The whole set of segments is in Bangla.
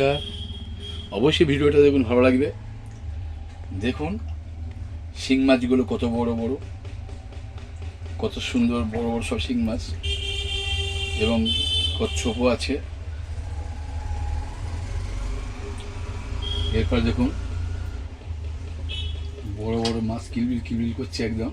নমস্কার। অবশ্যই ভিডিওটা দেখুন, ভালো লাগবে। দেখুন, শিং মাছগুলো কত বড় বড়, কত সুন্দর বড় বড় সব শিং মাছ, এবং কচ্ছপও আছে। এরপর দেখুন, বড় বড় মাছ কিলবিল কিলবিল করছে একদম।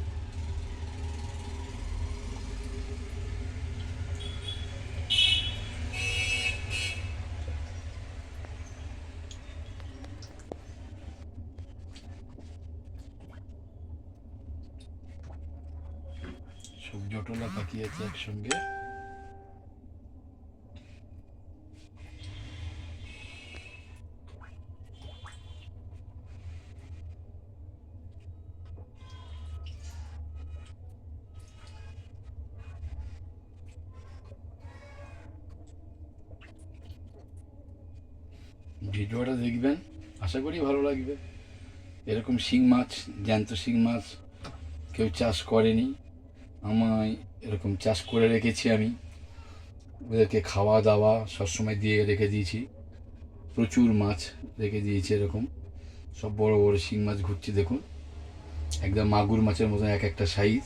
সব জটলা পাখি আছে একসঙ্গে। ভিডিওটা দেখবেন, আশা করি ভালো লাগবে। এরকম শিং মাছ, জ্যান্ত শিং মাছ কেউ চাষ করেনি। আমায় এরকম চাষ করে রেখেছি আমি। ওদেরকে খাওয়া দাওয়া সবসময় দিয়ে রেখে দিয়েছি। প্রচুর মাছ রেখে দিয়েছি এরকম। সব বড় বড় শিং মাছ ঘুরছে, দেখুন। একদম মাগুর মাছের মতো এক একটা সাইজ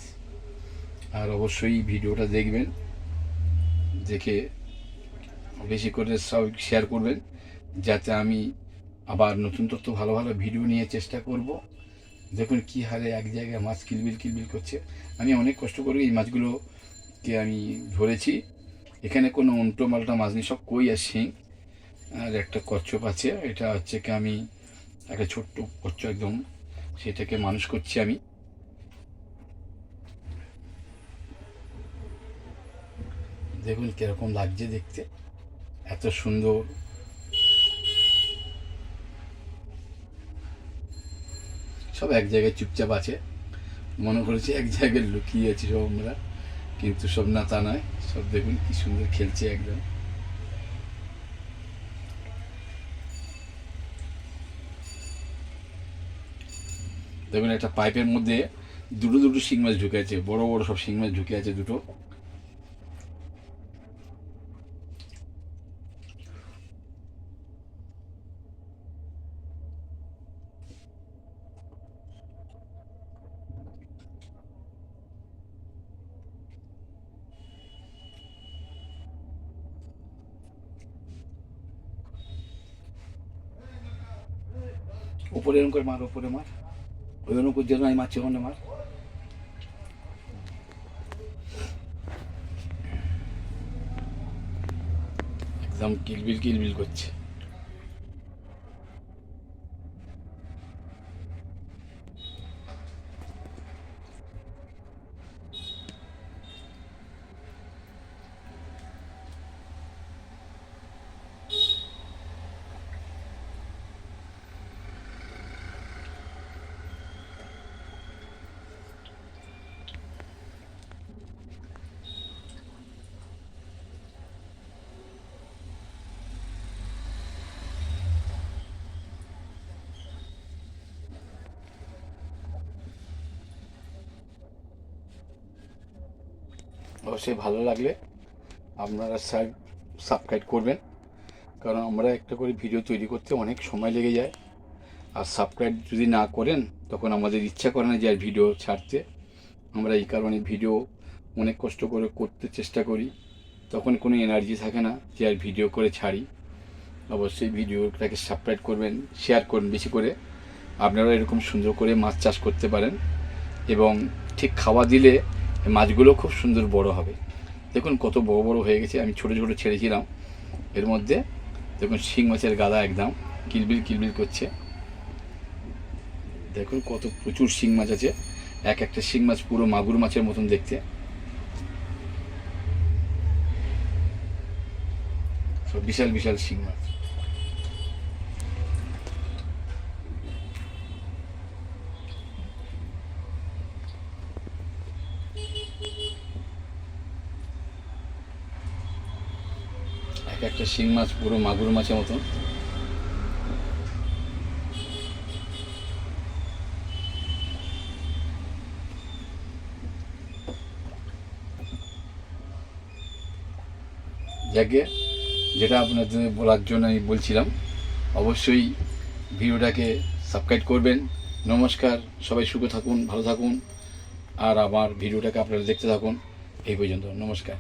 আর অবশ্যই ভিডিওটা দেখবেন। দেখে বেশি করে সব শেয়ার করবেন। যাতে আমি আবার নতুন তথ্য, ভালো ভালো ভিডিও নিয়ে চেষ্টা করব। দেখুন কি হারে এক জায়গায় মাছ কিলবিল কিলবিল করছে। আমি অনেক কষ্ট করে এই মাছগুলোকে আমি ধরেছি। এখানে কোনো উল্টো মাল্টা মাছ নেই, সব কই আর শিং। আর একটা কচ্ছপ আছে, এটা হচ্ছে কি আমি একটা ছোট্ট কচ্ছপ একদম, সেটাকে মানুষ করছি আমি। দেখুন কীরকম লাগছে দেখতে, এত সুন্দর। সব এক জায়গায় চুপচাপ আছে। মনে করেছে এক জায়গায় লুকিয়ে আছি সব আমরা। কিন্তু সব না তা নয়, সব দেখুন কি সুন্দর খেলছে একদম। দেখুন একটা পাইপের মধ্যে দুটো দুটো শিং মাছ ঢুকে আছে বড় বড় সব শিং মাছ ঢুকে আছে দুটো। উপরে এরকম করে মার, উপরে মার। ওই জন্য করছে আমি মারছি, ওখানে মার। একদম কিলবিল কিলবিল করছে। অবশ্যই ভালো লাগলে আপনারা সাবস্ক্রাইব করবেন। কারণ আমরা একটা করে ভিডিও তৈরি করতে অনেক সময় লেগে যায়। আর সাবস্ক্রাইব যদি না করেন, তখন আমাদের ইচ্ছা করে না যে আর ভিডিও ছাড়তে। আমরা এই কারণে ভিডিও অনেক কষ্ট করে করতে চেষ্টা করি। তখন কোনো এনার্জি থাকে না যে আর ভিডিও করে ছাড়ি। অবশ্যই ভিডিওটাকে সাবস্ক্রাইব করবেন, শেয়ার করুন বেশি করে। আপনারা এরকম সুন্দর করে মাছ চাষ করতে পারেন। এবং ঠিক খাওয়া দিলে মাছগুলো খুব সুন্দর বড় হবে। দেখুন কত বড় বড় হয়ে গেছে। আমি ছোট ছোট ছেড়েছিলাম। এর মধ্যে দেখুন শিং মাছের গাদা একদম কিলবিল কিলবিল করছে। দেখুন কত প্রচুর শিং মাছ আছে। এক একটা শিং মাছ পুরো মাগুর মাছের মতন দেখতে। বিশাল বিশাল শিং মাছ। একটা শিং মাছ, পুরো মাগুর মাছের মতন। যাকে যেটা আপনাদের বলার জন্য আমি বলছিলাম, অবশ্যই ভিডিওটাকে সাবস্ক্রাইব করবেন। নমস্কার, সবাই সুখে থাকুন, ভালো থাকুন, আর আমার ভিডিওটাকে আপনারা দেখতে থাকুন। এই পর্যন্ত, নমস্কার।